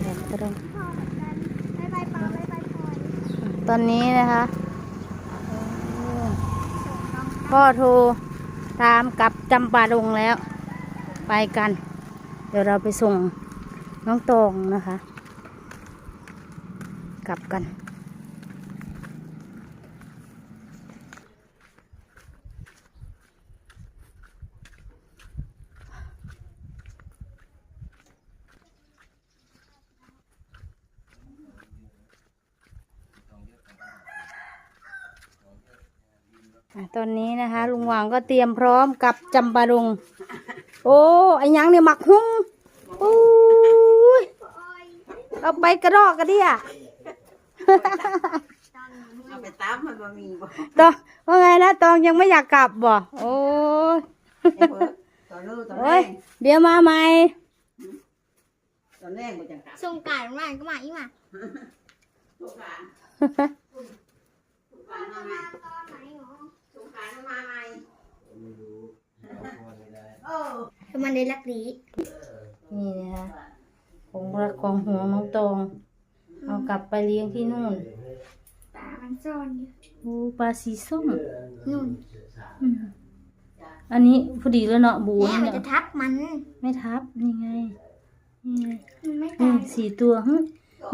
ดีครับท่านผู้ชมพ่อเหมือนกันบายบายปอบ๊ายบายพลอยตอนนี้นะคะส่งน้องพ่อโทรตามกลับจำปาดงแล้ว ไปกัน เดี๋ยวเราไปส่งน้องตองนะคะ กลับกัน ตอนนี้นะคะ ลุงหวางก็เตรียมพร้อมกับจำปาดงโอ้ไอ้หยังเนี่ยหมักหุ้งโอ้ยพลอยเอาไปกระดอกกระเดียเอาไปตามมันบ่มีบ่ตองว่าไงนะตองยังไม่อยากกลับบ่โอ้ยไอ้เพิ่นตอนนู้นตอนแรโอ้ยกเดี๋ยวมาใหม่ตอนแรกบ่จังกลับส่งการมาก็มาอีกมาสงกรานต์สงกรานต์มาใหม่ ตอนไหนหรอ สงกรานต์มาใหม่เออ คือ มันได้รักดีนี่นะคะของรักของหัวน้องตองเอากลับไปเลี้ยงที่นู่นตามันซ่อนอยู่โอ้ปลาสีส้มนู่นอืมอันนี้พอดีแล้วเนาะบูแม่มันเนี่ยจะทับมันไม่ทับนี่ไงนี่ไงมันไม่นี่ตายสี่ตัวหึ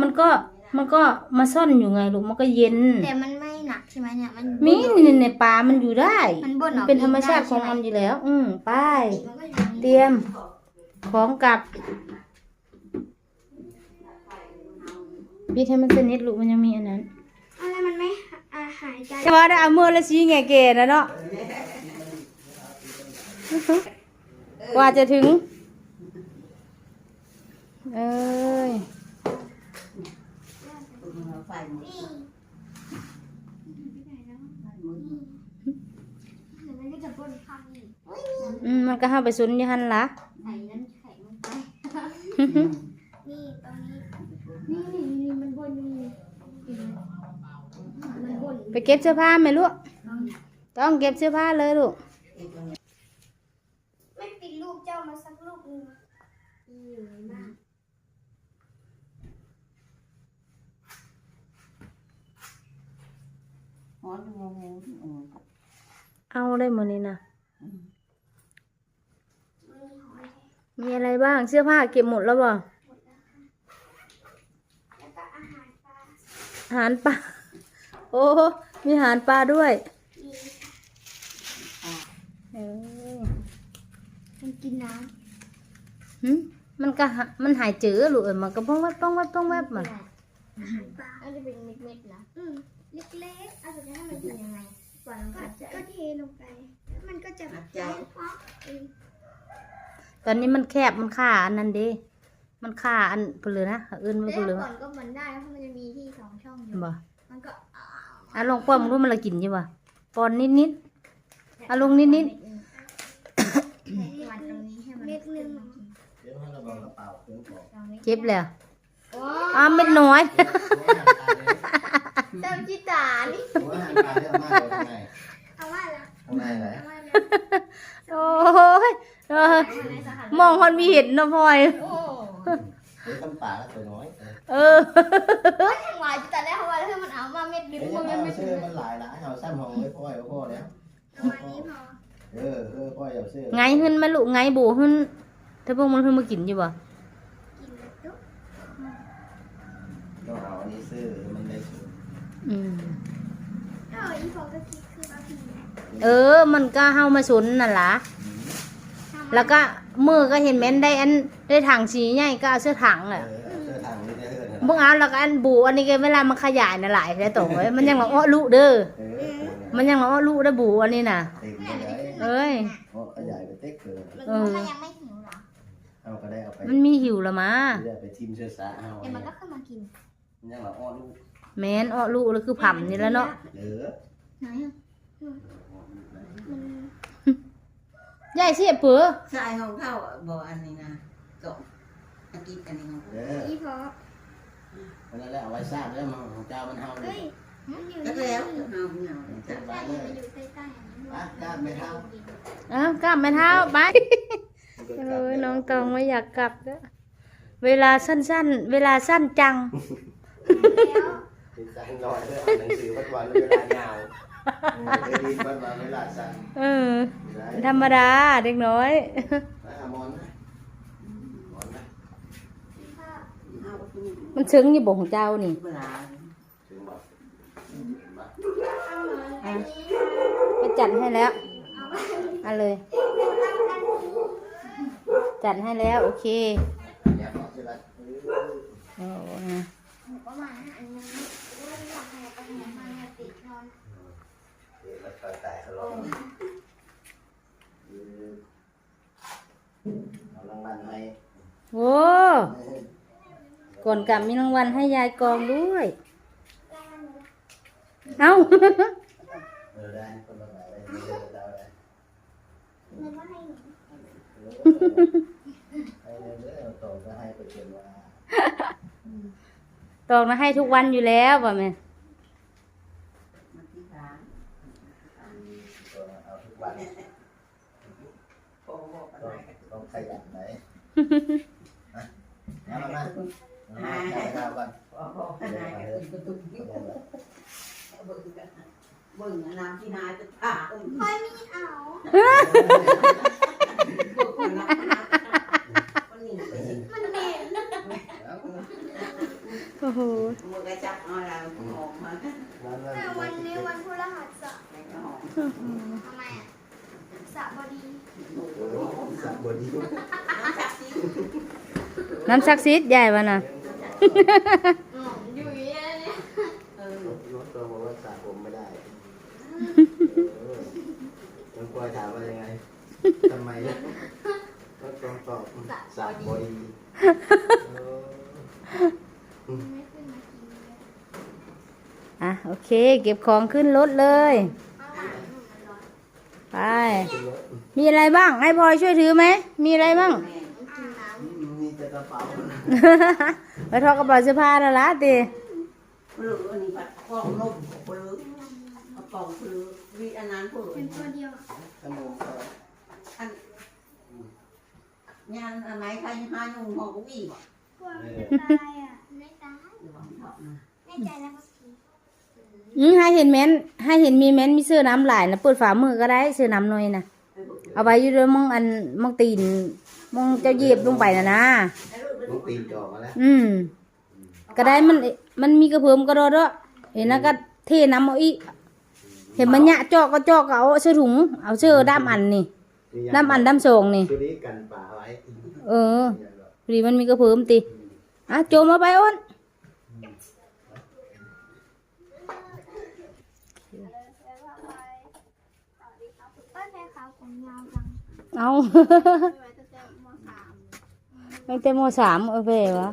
มันก็ มันก็มาซ่อนอยู่ไงลูกมันก็เย็นแต่มันไม่หนักใช่ไหมเนี่ยมันมีในในป่ามันอยู่ได้ มันบ่นออกเป็นธรรมชาติของได้มันใช่ไหอยู่แล้ว อืมไปมันก็อย่างนี้เตรียมของกลับพี่ให้มันสนิทลูกมันยังมีอันนั้นอะไรมันไม่อาหายใจแต่ว่าได้เอามือละชี้แง่เกนะเนาะกว่าจะถึง เอ้ย ส่หมดมันก็จะบนพังอีกเฮ้ยอืมมันก็ห้าไปสุนอยัหันละใส่น้ำแข็งลงไปนี่ตอนนี้นี่นี่มันบนนี่มันบนไปเก็บเสื้อผ้าไหมลูกต้องเก็บเสื้อผ้าเลยลูกไม่ปิดรูปเจ้ามาสักรูปหนึงนี่อยู่ในบ้าน ฮ้อนงงงง เอาได้หมดนี่นะมันมีหอยมีอะไรบ้างเสื้อผ้าเก็บหมดแล้วบ่แล้วก็อาหารปลาอาหารปลาโอ้มีอาหารปลาด้วยดีเออมันกินน้หึมันก็หามันหายเจือลูกเอ้ยมันก็ป้องแวบป้องแวบป้องแวบำมาอาหารปลาอันจะเป็นเม็ดๆนะอืมเล็กๆเอาจะให้มันกินยังไง ก่อนก็ก็เทลงไป แล้วมันก็จะเพาะเองตอนนี้มันแคบมันค่าอันนั้นเด้มันค่าอันเปลือนะเอิ้นไม่แล้วเปลือก่อนก็มันได้เพราะมันจะมีที่สองช่องอยู่ บ่มันก็อะลองป้อมรู้มันละกินอยู่บ่ปอนนิดนิด อะลงนิดวันตรงนี้ให้มันเม็ดนึงเดี๋ยวให้เราบอกกระเป๋าเครื่องของๆเจ็บแล้วโอ้ อ้าวเม็ดน้อย เติมจิตานี่ หัวหันปลาเยอะ มากเลยข้างในเอาว่าละข้างในไหนเอาว่าละโอ้ยเออมองคนมีเห็นเนาะพลอย โอ้เดี๋ยวตำป่าก็ตัวน้อยเออเออเฮ้ยหวานจิตาแล้วเอาว่าแล้วมันเอามาเม็ดนึงเดี๋ยวมันเอาเม็ดเสื้นึองมันหลายหลายเอาซ้ำห้องไว้พ่อยพ่อแล้วเอาอันนี้พอเออเออพ่อยเอาเสื้อไงขึ้นมาลูกไงบูขึ้นถ้าพวกมันขึ้นมากินอยู่บ่กินแล้วจุ๊บต้องเอาอันนี้เสื้อมันได้สูงอืม เอออีพอก็คิดคือเอาทีเออ มันก็เฮามาสนนั่นล่ะแล้วก็มือก็เห็นแม่นได้อันได้ถังสีใหญ่ก็เอาเสื้อถังเออะอเอาเสื้อทางนี้ได้เออมึงเอาแล้วก็อันบูอันนี้ก็เวลามันขยายน่ะหลายแล้วตรงไว้มันยังละอ้อลุเด้อเออเออมันยังละอ้อลุได้อบูอันนี้น่ะเต็มเลยเอ้ยเพราะขยายไปเต็กเลยมันก็ยังไม่หิวหรอเอาก็ได้เอาไปมันมีหิวละมาเดี๋ยวไปทิมเสื้อสาเอาแต่มันก็ขึ้นมากินมันยังละอ้อลูกแม่นอ้อลุแล้วคือผ่ำนี่แล้วเนาะเออ ไหนอะมันยายเสียเปื้อใช่ของเข้าบ่อันนี้นะก็อากินอันนี้ของเอออีพอวันนั้นแหละเอาไว้ทราบแล้วมันของเจ้ามันเฮาเลเฮ้ยยมันอยู่ก็ในแล้วนี้เอาเหงาเก็บไว้ใช่เลมันยอยู่ใต้ๆอันนี้อะกล้ามไม่เท่าอ้าวกลับไม่เท้าไปเอ้ยน้องตองไม่อยากกลับแล้วเวลาสั้นๆ เวลาสั้นจัง แล้วเป็นสายลอยเลยอ่านหนังสือวันวันเวลายาว ไปดีวันวันเวลาสั้นเออได้ธรรมดาเด็กน้อย ไปหาหมอนไหมหมอนไหมเอาที่มันซึ้งอยู่บ่ของเจ้านี่ เวลาถึงบอกมาอะก็จัดให้แล้วเอาเลย จัดให้แล้ว โอเค อย่าบอกสิละเออโอ้นะ หนูก็มาอันนึงว่าอยากให้ไปไหนมาเนี่ยติดนอน เดี๋ยวมันต่อยตายเขาลงเออเอารางวั ลให้โอ้ก่อนกลับมีรางวัลให้ยายกองด้วย เอ้า เออได้คนละแบบเลยเออได้ได้นึกว่าให้หนูให้เรื่อยๆโตก็ให้ไปเขียนว่า ตอกนะให้ทุกวันอยู่แล้วป่ะแม่ มาที่ร้าน ตัวเอาทุกวัน โอ้โหอะ ต้ ไร อง กัน ต้องขยันไหนฮะ เอามามาเอามาเอาไปเอาก่อนโอ้โหอะไรกันตุ้มตุ้มตุ้มเบิ่งกันเบิ่งน้ำที่นาจะผ่าเบิ่งค่อยมีเอาน้ำมันหนีไปสิมันเหม็นเอาโอ้โหมันก็จับเอาเราหอมมานั่นนั่นแต่วันนี้วันพฤหัสอะแล้วหอมทำไมอะสระบดีสับบดี น้ำซักซิดใหญ่ป่ะน่ะ อยู่อย่างเงี้ยเนี่ยเออรถตัวบอกว่าสระผมไม่ได้เออต้องกลัวถามว่ายังไงทำไมก็ต้องตอบสระบดีเออไม่ขึ้นมากินเลยอะโอเค เก็บของขึ้นรถเลย เอาหวานหนูมันร้อนไป มีอะไรบ้าง ให้พลอยช่วยถือไหม มีอะไรบ้าง แม่ มันกินน้ำ มีแต่กระเป๋า ไปทอดกระเป๋าเสื้อผ้าแล้วล่ะตีปลืออันนี้ปัดกล้องนกปลือกระป๋องปลือวีอันนั้นเปิดเป็นตัวเดียวอะขนมก็อันยานอันไหนใครหายุ่งหอกวิ่งบ่กลัวมันจะตายอะไม่ตายระวังเถาะนะแน่ใจแล้วครับพี่อืมให้เห็นแม้นให้เห็นมีแม้นมีเสื้อน้ำหลายนะเปิดฝามือก็ได้เสื้อน้ำหน่อยนะไปเบิกเอาไว้อยู่ด้วยมองอันมองตีนมองเจ้าเหยียบลงไปนะนะไอ้ ลูกไปลูลูกกตีนจ่อมาแล้วอืมก็ได้มันมันมีกระเพิ่มกระโดดด้วยเห็นแล้วก็เทน้ำเอาอีกเห็นมันหยะจอกก็จอกก็เอาเสื้อถุงเอาเสื้อด้ามอันนี่ด้ามอันด้ามโสงนี่ตัวนี้กันป่าไว้เออพอดีมันมีกระเพิ่มติอะโจมมาไปอ้นป้าแพรขาวผมยาวจังเอา ไม่ไว้ตั้งแต่มสาม ตั้งแต่มสามเออไปวะ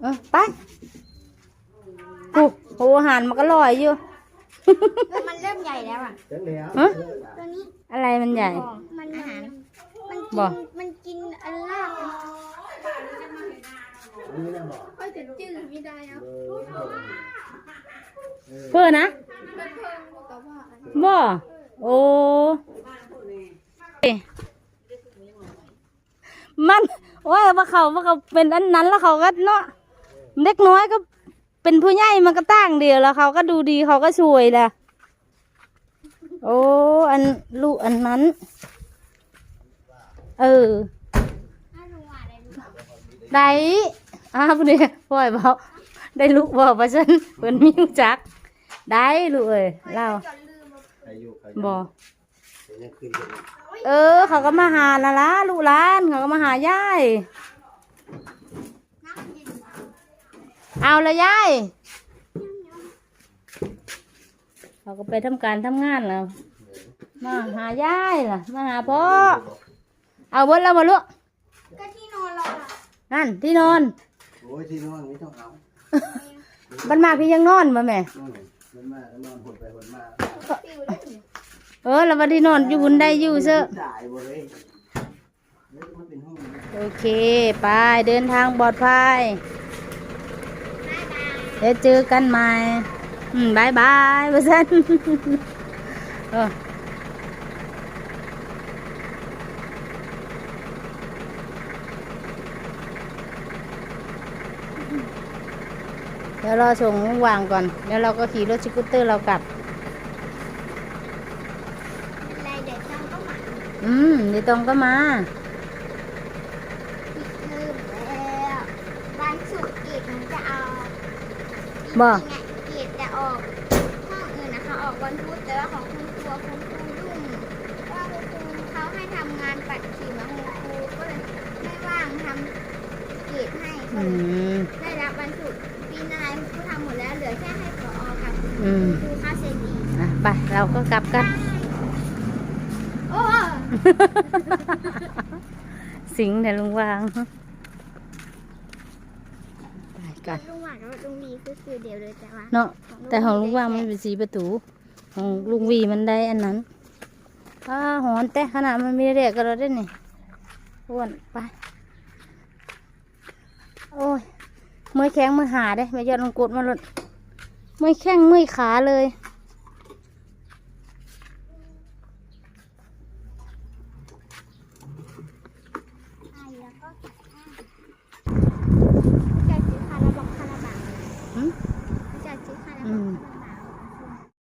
เออไปปุ๊บโอ้อาหารมันก็ลอยอยู่ มันเริ่มใหญ่แล้วอะ จังแล้วฮะ ตัวนี้อะไรมันใหญ่ มันอาหาร มันบ่กินมันกินอันลากนี่นะบอกก็จะจืดไม่ได้ครับเพื่อนะมันเพิ่มแต่ว่าอันบ่โอ้มัน ว่าว่าเขาว่าเขาเป็นอันนั้นแล้วเขาก็เนาะเด็กน้อยก็เป็นผู้ใหญ่มันก็ตั้งเดียวแล้วเขาก็ดูดีเขาก็สวยแหละโอ้อันลูกอันนั้น เออถ้าหนูหวานอะไรหนูได้อ้าวเนี่ยพ่อยบอกได้ลูกบอกว่าฉันเพิ่นมีรู้จัก ได้ลูกเอ้ยเล่าจนลืมอายุเขาบอยังขึ้นกัน เออ เขาก็มาหาละละลูกหลานเขาก็มาหายายน้ำเย็นเอาละยาย เขาก็ไปทำการทำงานแล้วมาหายายล่ะ มาหาพ่อ เอาเบดแล้วมาลูกก็ที่นอนเราอะนั่นที่นอน โอ้ยที่นอนไม่ต้องเอาบ้านมากพี่ยังนอนมาแม่อืมมันมาแล้วนอนหดไปหดมาปิวได้ถึง เออแล้ววันที่นอนอยู่บุญได้อยู่เซอะจ่ายหมดเลยมันเป็นห้องโอเคไปเดินทางปลอดภัยเดี๋ยวเจอกันใหม่อืมบายบายเพื่อนเออเดี๋ยวรอส่งวางก่อน แล้วเราก็ขี่รถสกูตเตอร์เรากลับ อะไรเดี๋ยวจ้างก็มา อืมเดี๋ยวตรงก็มาปิดเทอมแล้ววันศุกร์เกรดมันจะเอาบ่จริงๆอะเกรดจะออกห้องอื่นนะคะ ออกวันพุธแต่ว่าของคุณครูคุณครูยุ่งว่าคุณครูเขาให้ทำงานปัดขีดมาคุณครูก็เลยไม่ว่างทำเกรดให้ก็อืเลย ม ได้รับวันศุกร์ปีนอะไรคุณครูทำหมดแล้วเหลือแค่ให้ผอกับอืม ครูค่าเซนี อะไปเราก็กลับกันโอ้ สิงห์แต่ลุงวางไปกันลุงหวานกับลุงดีก็คือเดียวเลยแต่ว่าเนาะแต่ของลุงวางมันเป็นสีประตูของลุงวีมันได้อันนั้นอ้าหอนแต่ขนาดมันไม่ได้เรียกกันเราได้นี่อ้วนไปโอ้ยมือแข้งมือหาได้ไม่ยอดลงกดมาหลดมือแข้งมือขาเลย